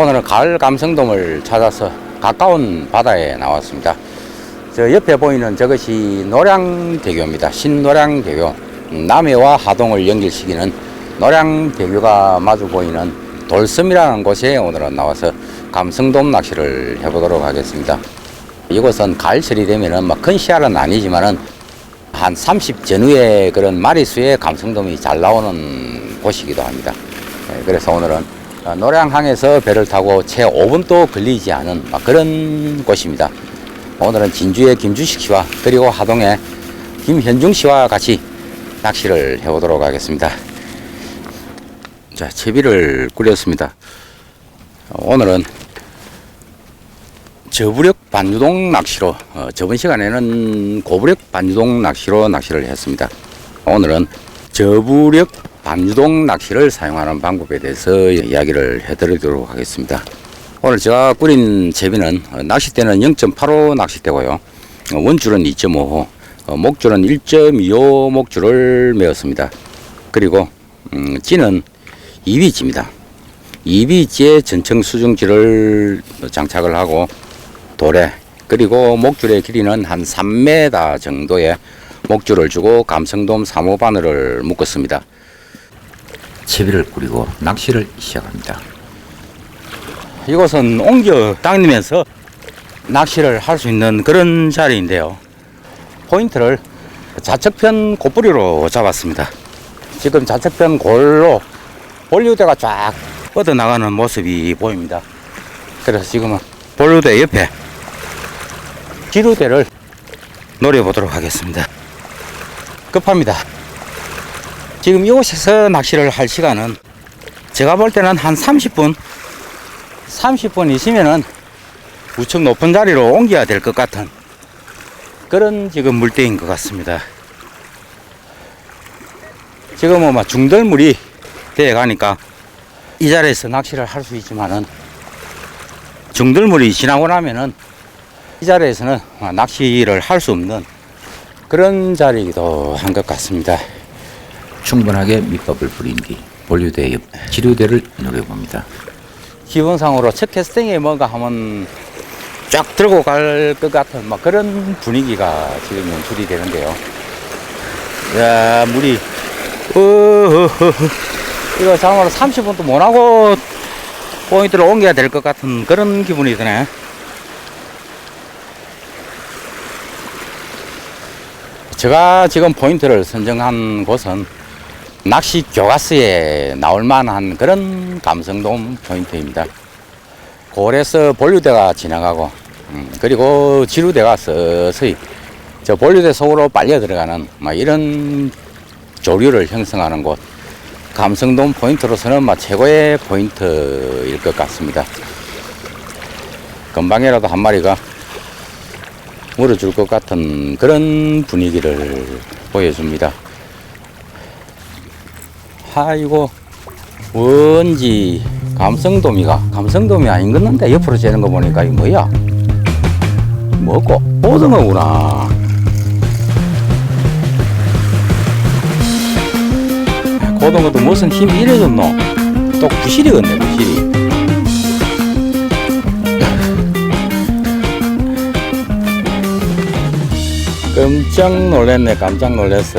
오늘은 가을 감성돔을 찾아서 가까운 바다에 나왔습니다. 저 옆에 보이는 저것이 노량대교입니다. 신노량대교. 음, 남해와 하동을 연결시키는 노량대교가 마주 보이는 돌섬이라는 곳에 오늘은 나와서 감성돔 낚시를 해보도록 하겠습니다. 이곳은 가을철이 되면은 막큰 시야는 아니지만은 한 30 전후의 그런 마리수의 감성돔이 잘 나오는 곳이기도 합니다. 예, 그래서 오늘은 어, 노량항에서 배를 타고 채 5분도 걸리지 않은 막 그런 곳입니다. 오늘은 진주의 김주식 씨와 그리고 하동의 김현중 씨와 같이 낚시를 해보도록 하겠습니다. 자, 채비를 꾸렸습니다. 어, 오늘은 저부력 반유동 낚시로 어, 저번 시간에는 고부력 반유동 낚시로 낚시를 했습니다. 오늘은 저부력 반유동 낚시를 사용하는 방법에 대해서 이야기를 해드리도록 하겠습니다. 오늘 제가 꾸린 채비는 어, 낚싯대는 0.85 낚싯대고요. 어, 원줄은 2.5호, 어, 목줄은 1.25 목줄을 메었습니다. 그리고 음, 찌는 2비지입니다. 2비지에 전청 수중지를 장착을 하고 도래 그리고 목줄의 길이는 한 3m 정도의 목줄을 주고 감성돔 3호 바늘을 묶었습니다. 채비를 꾸리고 낚시를 시작합니다. 이곳은 옮겨 다니면서 낚시를 할 수 있는 그런 자리인데요. 포인트를 좌측편 고뿌리로 잡았습니다. 지금 좌측편 골로 볼류대가 쫙 뻗어나가는 모습이 보입니다. 그래서 지금은 볼류대 옆에 지루대를 노려보도록 하겠습니다. 급합니다. 지금 이곳에서 낚시를 할 시간은 제가 볼 때는 한 30분, 30분 있으면은 우측 높은 자리로 옮겨야 될 것 같은 그런 지금 물때인 것 같습니다. 지금은 막 중들물이 되어 가니까 이 자리에서 낚시를 할 수 있지만은 중들물이 지나고 나면은 이 자리에서는 낚시를 할 수 없는 그런 자리이기도 한 것 같습니다. 충분하게 밑밥을 뿌린 뒤 본류대 옆 지류대를 노려봅니다. 기본상으로 첫 캐스팅에 뭔가 하면 쫙 들고 갈 것 같은 막 그런 분위기가 지금 연출이 되는데요. 야, 물이, 어, 이거 참으로 30분도 못 하고 포인트를 옮겨야 될 것 같은 그런 기분이 드네. 제가 지금 포인트를 선정한 곳은 낚시 교과서에 나올 만한 그런 감성돔 포인트입니다. 골에서 본류대가 지나가고, 음, 그리고 지루대가 서서히 저 본류대 속으로 빨려 들어가는 막 이런 조류를 형성하는 곳. 감성돔 포인트로서는 막 최고의 포인트일 것 같습니다. 금방이라도 한 마리가 물어줄 것 같은 그런 분위기를 보여줍니다. 아이고 뭔지 감성돔이가 감성돔이 아닌 건데 옆으로 재는 거 보니까 이 뭐야? 뭐고? 오징어구나. 고등어도 무슨 힘이 이래 줬노? 또 부실이겠네 부실이. 깜짝 놀랐네 깜짝 놀랐어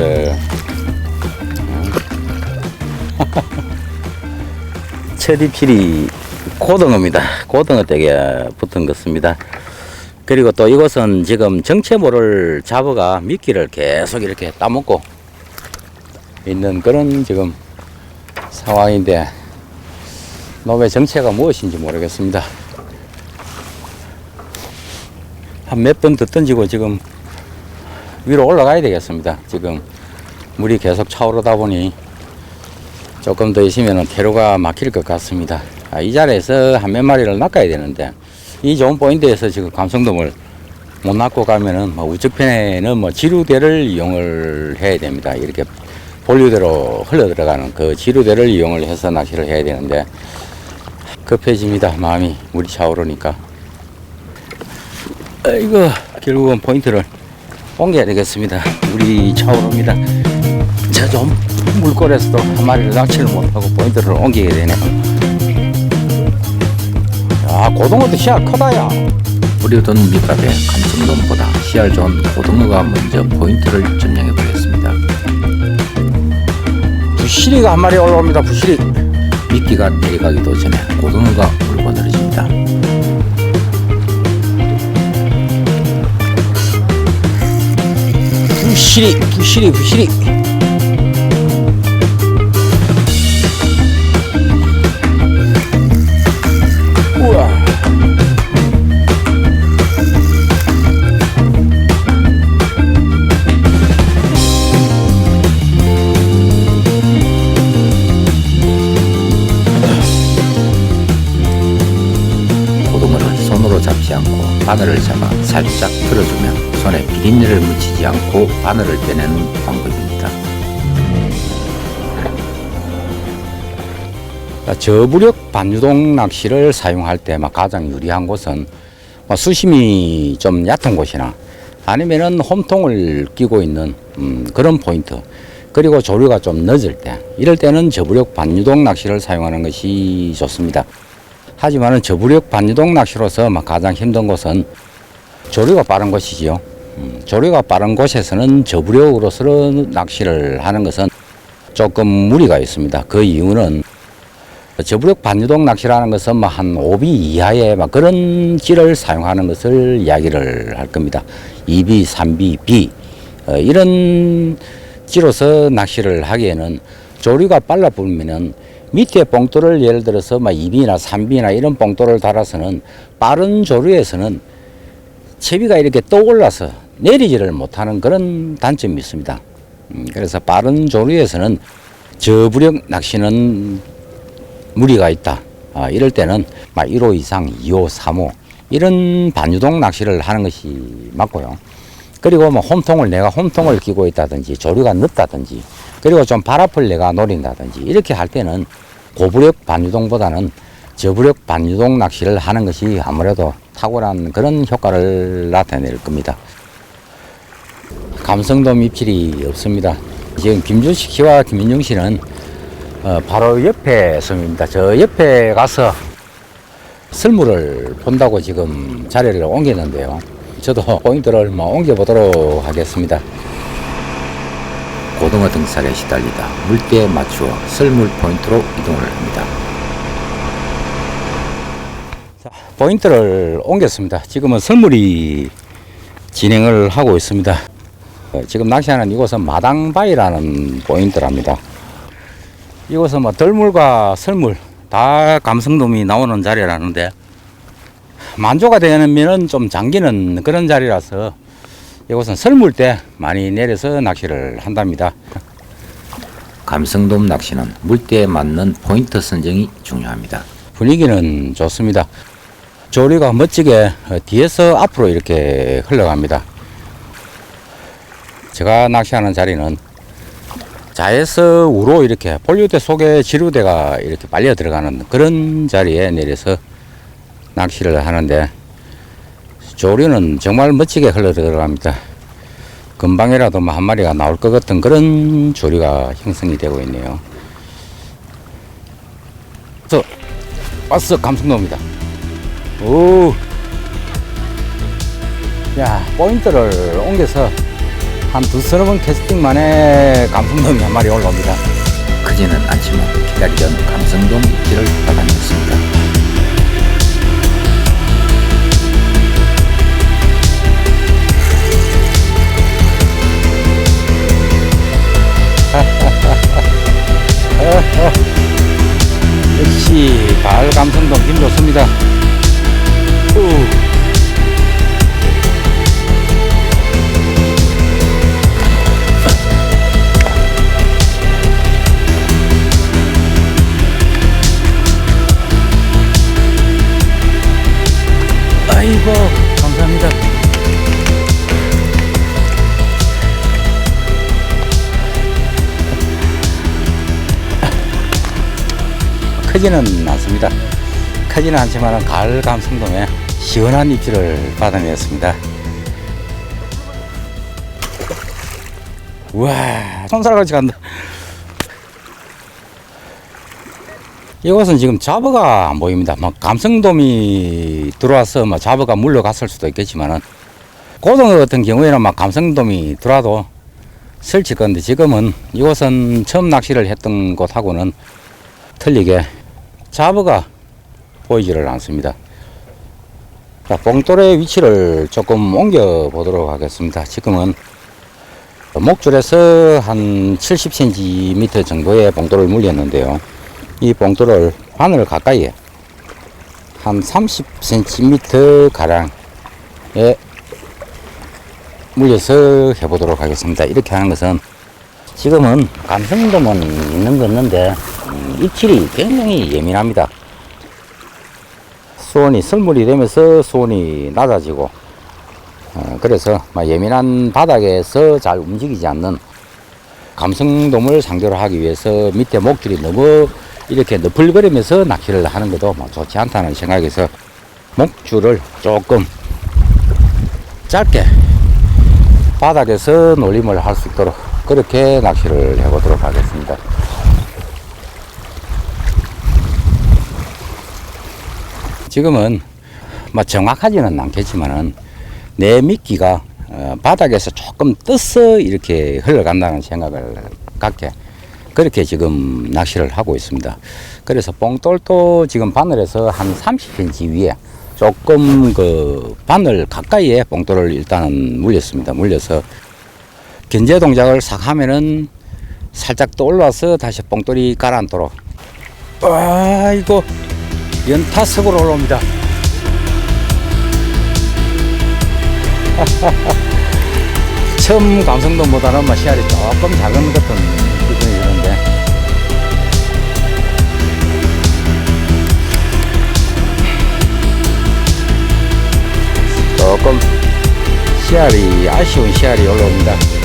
체리필이 고등어입니다. 고등어 댁에 붙은 것입니다. 그리고 또 이곳은 지금 정체모를 잡아가 미끼를 계속 이렇게 따먹고 있는 그런 지금 상황인데 놈의 정체가 무엇인지 모르겠습니다. 한 몇 번 더 던지고 지금 위로 올라가야 되겠습니다. 지금 물이 계속 차오르다 보니 조금 더 있으면 퇴로가 막힐 것 같습니다. 아, 이 자리에서 한 몇 마리를 낚아야 되는데 이 좋은 포인트에서 지금 감성돔을 못 낚고 가면은 뭐 우측편에는 뭐 지루대를 이용을 해야 됩니다. 이렇게 본류대로 흘러 들어가는 그 지루대를 이용을 해서 낚시를 해야 되는데 급해집니다. 마음이 물이 차오르니까. 이거 결국은 포인트를 옮겨야 되겠습니다. 물이 차오릅니다. 저좀 물골에서도 한 마리를 낚시를 못하고 포인트를 옮기게 되네요. 고등어도 씨알 크다야. 뿌려둔 밑밥에 감성돔보다 씨알 좋은 고등어가 먼저 포인트를 점령해 버렸습니다. 부시리가 한 마리 올라옵니다. 부시리. 미끼가 내려가기도 전에 고등어가 물고 늘어집니다. 부시리, 부시리, 부시리. 바늘을 잡아 살짝 틀어주면 손에 비린내를 묻히지 않고 바늘을 빼내는 방법입니다. 자, 저부력 반유동 낚시를 사용할 때 막 가장 유리한 곳은 뭐 수심이 좀 얕은 곳이나 아니면은 홈통을 끼고 있는 음, 그런 포인트 그리고 조류가 좀 늦을 때 이럴 때는 저부력 반유동 낚시를 사용하는 것이 좋습니다. 하지만은 저부력 반유동 낚시로서 막 가장 힘든 곳은 조류가 빠른 곳이지요. 음, 조류가 빠른 곳에서는 저부력으로서 낚시를 하는 것은 조금 무리가 있습니다. 그 이유는 저부력 반유동 낚시라는 것은 뭐한 5비 이하의 막 그런 찌를 사용하는 것을 이야기를 할 겁니다. 2비, 3비, B 어, 이런 찌로서 낚시를 하기에는 조류가 빨라 불면은 밑에 봉돌을 예를 들어서 막 2비나 3비나 이런 봉돌을 달아서는 빠른 조류에서는 채비가 이렇게 떠올라서 내리지를 못하는 그런 단점이 있습니다. 음, 그래서 빠른 조류에서는 저부력 낚시는 무리가 있다. 아, 이럴 때는 막 1호 이상, 2호, 3호 이런 반유동 낚시를 하는 것이 맞고요. 그리고 뭐 홈통을 내가 홈통을 끼고 있다든지 조류가 늦다든지 그리고 좀 바람을 내가 노린다든지 이렇게 할 때는 고부력 반유동보다는 저부력 반유동 낚시를 하는 것이 아무래도 탁월한 그런 효과를 나타낼 겁니다. 감성돔 입질이 없습니다. 지금 김준식 씨와 김민중 씨는 어, 바로 옆에 섬입니다. 저 옆에 가서 설물을 본다고 지금 자리를 옮겼는데요. 저도 포인트를 뭐 옮겨보도록 하겠습니다. 고등어 등살에 시달리다 물때에 맞추어 썰물 포인트로 이동을 합니다. 포인트를 옮겼습니다. 지금은 설물이 진행을 하고 있습니다. 어, 지금 낚시하는 이곳은 마당바위라는 포인트랍니다. 이곳은 뭐 덜물과 설물 다 감성돔이 나오는 자리라는데 만조가 되면은 좀 잠기는 그런 자리라서 이곳은 설물 때 많이 내려서 낚시를 한답니다. 감성돔 낚시는 물때에 맞는 포인트 선정이 중요합니다. 분위기는 좋습니다. 조리가 멋지게 어, 뒤에서 앞으로 이렇게 흘러갑니다. 제가 낚시하는 자리는 자에서 우로 이렇게 본류대 속에 지류대가 이렇게 빨려 들어가는 그런 자리에 내려서 낚시를 하는데 조류는 정말 멋지게 흘러 들어갑니다. 금방이라도 뭐 한 마리가 나올 것 같은 그런 조류가 형성이 되고 있네요. 저 왔어 감성돔이다. 오. 야 포인트를 옮겨서 한 두서너 번 캐스팅 만에 감성돔이 한 마리 올라옵니다. 크지는 않지만 기다리던 감성돔 입질을 받아냈습니다. 감성돔 힘 좋습니다. 오. 아이고 감사합니다. 크지는 않습니다. 크지는 않지만 가을 감성돔에 시원한 입질을 받아냈습니다. 우와 손살같이 간다. 이곳은 지금 자버가 안 보입니다. 막 감성돔이 들어와서 막 자버가 물러갔을 수도 있겠지만은 고등어 같은 경우에는 막 감성돔이 들어와도 설칠 건데 지금은 이곳은 처음 낚시를 했던 곳하고는 틀리게 자버가 보이지를 않습니다. 자, 봉돌의 위치를 조금 옮겨 보도록 하겠습니다. 지금은 목줄에서 한 70cm 정도의 봉돌을 물렸는데요. 이 봉돌을 바늘 가까이에 한 30cm 가량에 물려서 해보도록 하겠습니다. 이렇게 하는 것은 지금은 감성돔은 있는 거 있는데 음, 입질이 굉장히 예민합니다. 수온이 설물이 되면서 수온이 낮아지고 어, 그래서 막 예민한 바닥에서 잘 움직이지 않는 감성돔을 상대로 하기 위해서 밑에 목줄이 너무 이렇게 너풀거리면서 낚시를 하는 것도 뭐 좋지 않다는 생각에서 목줄을 조금 짧게 바닥에서 놀림을 할 수 있도록 그렇게 낚시를 해보도록 하겠습니다. 지금은 뭐 정확하지는 않겠지만은 내 미끼가 어, 바닥에서 조금 떠서 이렇게 흘러간다는 생각을 갖게 그렇게 지금 낚시를 하고 있습니다. 그래서 뽕돌도 지금 바늘에서 한 30cm 위에 조금 그 바늘 가까이에 뽕돌을 일단은 물렸습니다. 물려서 견제 동작을 싹 하면은 살짝 또 올라와서 다시 뽕돌이 가라앉도록 아이고 연타석으로 올라옵니다. 처음 감성돔보다는 뭐 씨알이 조금 작은 것 같은 기분이 드는데 조금 씨알이 아쉬운 씨알이 올라옵니다.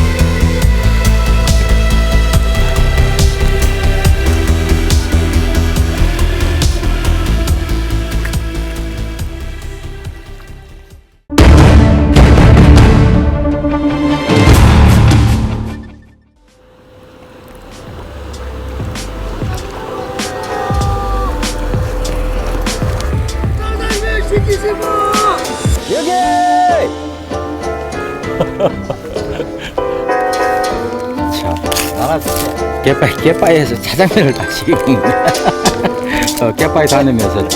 개빠이, 개빠이에서 짜장면을 다시. 어, 개빠이 다니면서.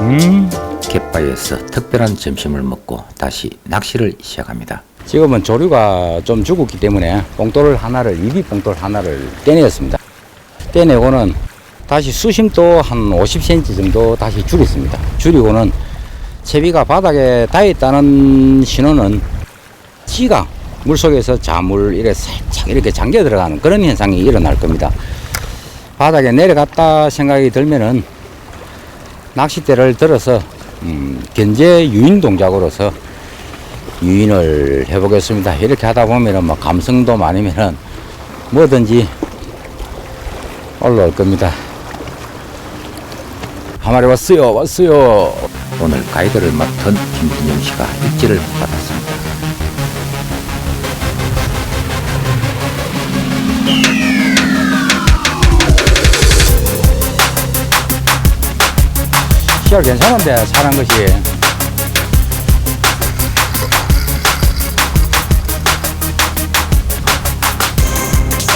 음, 갯바위에서 특별한 점심을 먹고 다시 낚시를 시작합니다. 지금은 조류가 좀 죽었기 때문에 봉돌 하나를, 입이 봉돌 하나를 떼내었습니다. 떼내고는 다시 수심도 한 50cm 정도 다시 줄였습니다. 줄이고는 채비가 바닥에 닿아 있다는 신호는 지가 물속에서 자물 이렇게 살짝 이렇게 잠겨 들어가는 그런 현상이 일어날 겁니다. 바닥에 내려갔다 생각이 들면은 낚싯대를 들어서 음, 견제 유인 동작으로서 유인을 해보겠습니다. 이렇게 하다 보면은 뭐 감성도 아니면은 뭐든지 올라올 겁니다. 한 마리 왔어요, 왔어요. 오늘 가이드를 맡은 김진영 씨가 입질을 받았습니다. 시알 괜찮은데, 사는 것이.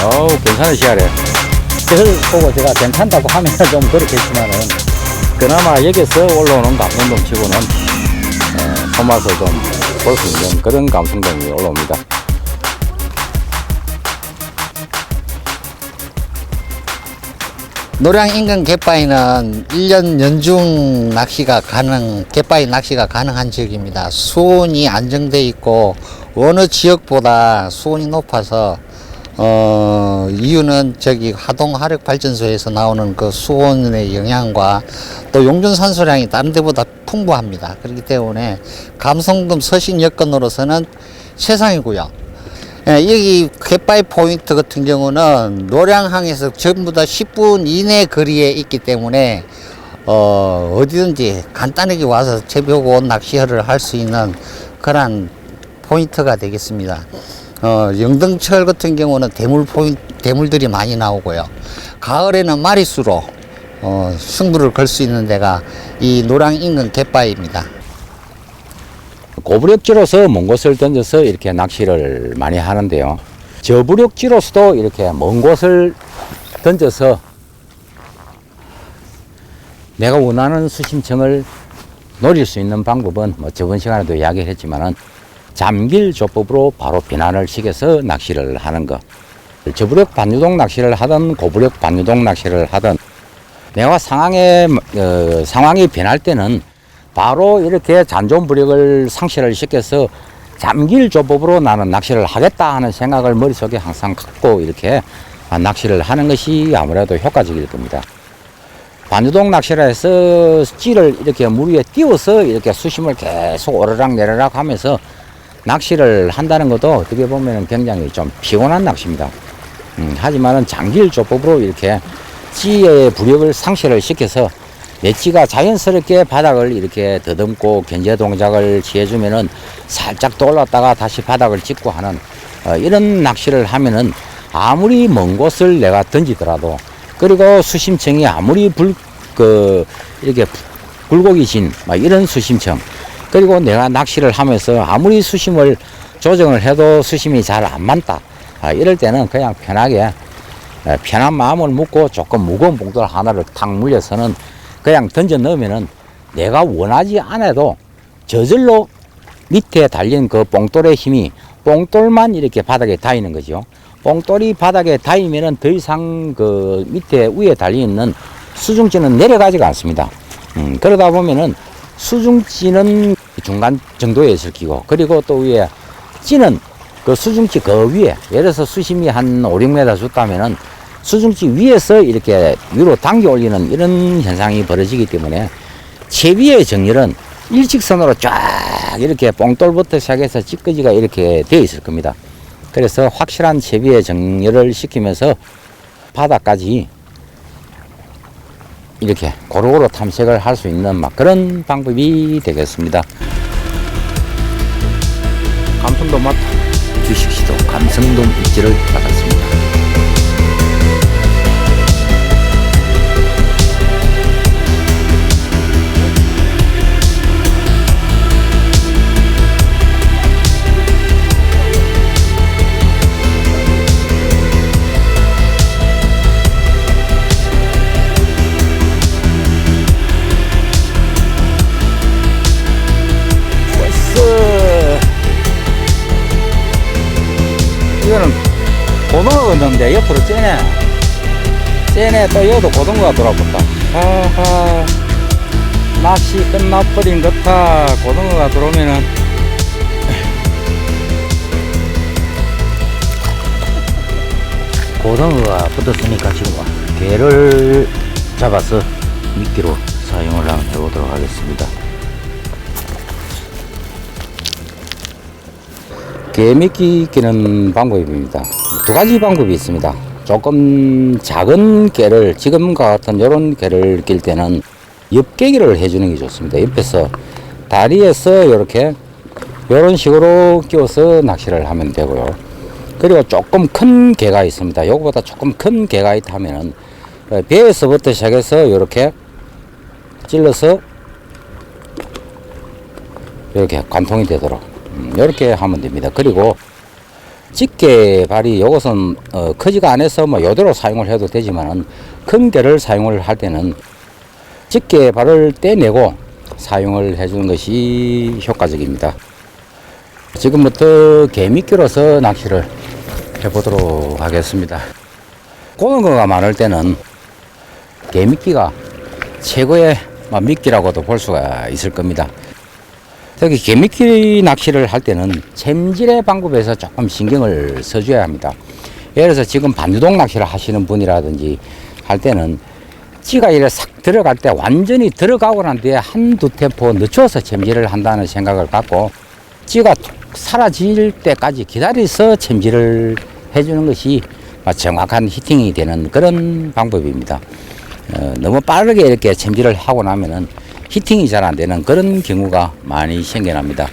어우, 괜찮은 시알에. 그걸 보고 제가 괜찮다고 하면 좀 그렇겠지만은, 그나마 여기서 올라오는 감성돔 치고는, 어, 손맛을 좀 볼 수 있는 그런 감성돔이 올라옵니다. 노량 인근 갯바위는 1년 연중 낚시가 가능, 갯바위 낚시가 가능한 지역입니다. 수온이 안정돼 있고 어느 지역보다 수온이 높아서 어, 이유는 저기 하동 화력 발전소에서 나오는 그 수온의 영향과 또 용준 산소량이 다른 데보다 풍부합니다. 그렇기 때문에 감성돔 서식 여건으로서는 최상이고요. 예, 여기 갯바위 포인트 같은 경우는 노량항에서 전부 다 10분 이내 거리에 있기 때문에 어, 어디든지 간단하게 와서 재배고 낚시를 할 수 있는 그러한 포인트가 되겠습니다. 어, 영등철 같은 경우는 대물 포인트, 대물들이 많이 나오고요. 가을에는 마리수로 어, 승부를 걸 수 있는 데가 이 노랑 인근 갯바위입니다. 고부력지로서 먼 곳을 던져서 이렇게 낚시를 많이 하는데요. 저부력지로서도 이렇게 먼 곳을 던져서 내가 원하는 수심층을 노릴 수 있는 방법은 뭐 저번 시간에도 이야기를 했지만은 잠길 조법으로 바로 비난을 시켜서 낚시를 하는 것. 저부력 반유동 낚시를 하든 고부력 반유동 낚시를 하든 내가 상황에 어, 상황이 변할 때는 바로 이렇게 잔존부력을 상실을 시켜서 잠길 조법으로 나는 낚시를 하겠다 하는 생각을 머릿속에 항상 갖고 이렇게 아, 낚시를 하는 것이 아무래도 효과적일 겁니다. 반유동 낚시라 해서 찌를 이렇게 물 위에 띄워서 이렇게 수심을 계속 오르락 내리락 하면서 낚시를 한다는 것도 어떻게 보면 굉장히 좀 피곤한 낚시입니다. 음, 하지만은 장길 조법으로 이렇게 찌의 부력을 상실을 시켜서 내 찌가 자연스럽게 바닥을 이렇게 더듬고 견제 동작을 취해주면은 살짝 또 올랐다가 다시 바닥을 찍고 하는 어, 이런 낚시를 하면은 아무리 먼 곳을 내가 던지더라도 그리고 수심층이 아무리 불, 그, 이렇게 굴곡이진 막 이런 수심층 그리고 내가 낚시를 하면서 아무리 수심을 조정을 해도 수심이 잘 안 맞다. 아, 이럴 때는 그냥 편하게 에, 편한 마음을 먹고 조금 무거운 봉돌 하나를 탁 물려서는 그냥 던져 넣으면은 내가 원하지 않아도 저절로 밑에 달린 그 봉돌의 힘이 봉돌만 이렇게 바닥에 닿이는 거죠. 봉돌이 바닥에 닿이면은 더 이상 그 밑에 위에 달려 있는 수중지는 내려가지가 않습니다. 음, 그러다 보면은 수중지는 중간 정도에 있을 기고 그리고 또 위에 찌는 그 수중지 그 위에 예를 들어서 수심이 한 5, 6m 줬다면은 수중지 위에서 이렇게 위로 당겨 올리는 이런 현상이 벌어지기 때문에 채비의 정렬은 일직선으로 쫙 이렇게 뽕돌부터 시작해서 찌끄지가 이렇게 되어 있을 겁니다. 그래서 확실한 채비의 정렬을 시키면서 바닥까지 이렇게 고루고루 탐색을 할 수 있는 막 그런 방법이 되겠습니다. 감성도 맡 주식시도 감성돔 입지를 받았습니다. 째네 또 여도 고등어가 돌아본다. 하하. 낚시 끝나버린 것 같아. 고등어가 들어오면은. 고등어가 붙었으니까 지금 개를 잡아서 미끼로 사용을 한번 해보도록 하겠습니다. 개미끼 끼는 방법입니다. 두 가지 방법이 있습니다. 조금 작은 개를 지금과 같은 이런 개를 낄 때는 옆개기를 해주는 게 좋습니다. 옆에서 다리에서 이렇게 이런 식으로 끼워서 낚시를 하면 되고요. 그리고 조금 큰 개가 있습니다. 요거보다 조금 큰 개가 있다면은 어, 배에서부터 시작해서 이렇게 찔러서 이렇게 관통이 되도록 음, 이렇게 하면 됩니다. 그리고 집게 발이 요것은 어, 크지가 않아서 뭐 요대로 사용을 해도 되지만은 큰 개를 사용을 할 때는 집게 발을 떼내고 사용을 해주는 것이 효과적입니다. 지금부터 개미끼로서 낚시를 해보도록 하겠습니다. 고등어가 많을 때는 개미끼가 최고의 뭐 미끼라고도 볼 수가 있을 겁니다. 특히 개미끼 낚시를 할 때는 챔질의 방법에서 조금 신경을 써줘야 합니다. 예를 들어서 지금 반유동 낚시를 하시는 분이라든지 할 때는 찌가 이래 싹 들어갈 때 완전히 들어가고 난 뒤에 한두 템포 늦춰서 챔질을 한다는 생각을 갖고 찌가 툭 사라질 때까지 기다려서 챔질을 해주는 것이 정확한 히팅이 되는 그런 방법입니다. 어, 너무 빠르게 이렇게 챔질을 하고 나면은 히팅이 잘 안 되는 그런 경우가 많이 생겨납니다.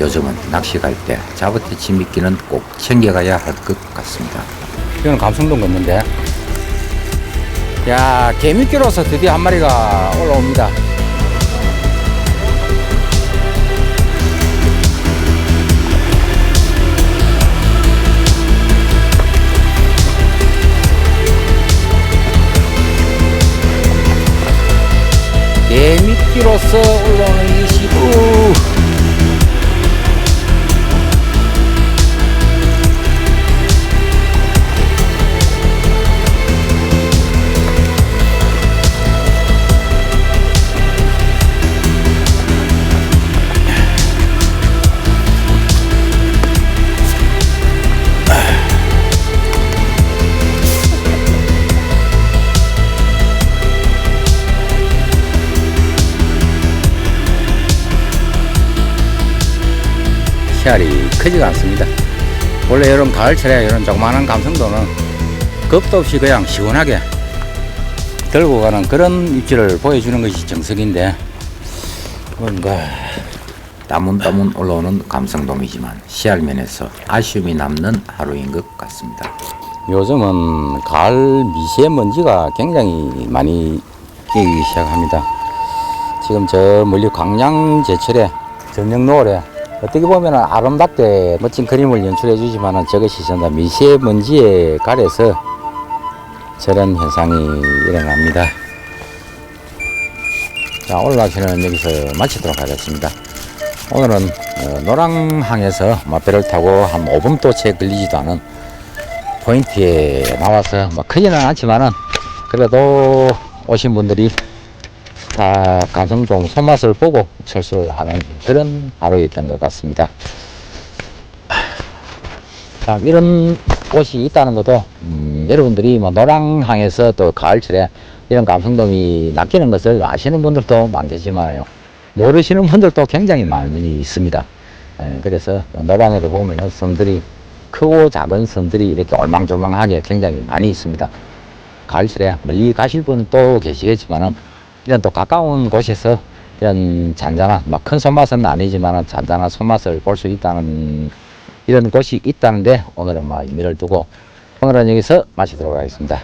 요즘은 낚시 갈때 자부대치 미끼는 꼭 챙겨가야 할 것 같습니다. 이거는 감성동 걷는데. 야, 개미끼로서 드디어 한 마리가 올라옵니다. 개미끼로서 올라오는 이 시부. 씨알이 크지가 않습니다. 원래 이런 가을철에 이런 조그마한 감성도는 겁도 없이 그냥 시원하게 들고 가는 그런 입질을 보여주는 것이 정석인데 뭔가 따문따문 올라오는 감성돔이지만 씨알면에서 아쉬움이 남는 하루인 것 같습니다. 요즘은 가을 미세먼지가 굉장히 많이 끼기 시작합니다. 지금 저 멀리 광양 제철에 저녁 노을에 어떻게 보면 아름답게 멋진 그림을 연출해 주지만 저것이 전부 다 미세 먼지에 가려서 저런 현상이 일어납니다. 자, 오늘 낚시는 여기서 마치도록 하겠습니다. 오늘은 어, 노랑항에서 마배를 타고 한 5분 도 채 걸리지도 않은 포인트에 나와서 뭐 크지는 않지만은 그래도 오신 분들이 다 감성동 손맛을 보고 철수하는 그런 하루였던 것 같습니다. 자, 이런 곳이 있다는 것도 음, 여러분들이 뭐 노랑항에서 또 가을철에 이런 감성돔이 낚이는 것을 아시는 분들도 많겠지만요. 모르시는 분들도 굉장히 많이 있습니다. 예, 그래서 노랑에도 보면 섬들이 크고 작은 섬들이 이렇게 얼망졸망하게 굉장히 많이 있습니다. 가을철에 멀리 가실 또 계시겠지만은 이런 또 가까운 곳에서 이런 잔잔한 막큰 손맛은 아니지만 잔잔한 손맛을 볼 수 있다는 이런 곳이 있다는데 오늘은 뭐 의미를 두고 오늘은 여기서 마치도록 하겠습니다.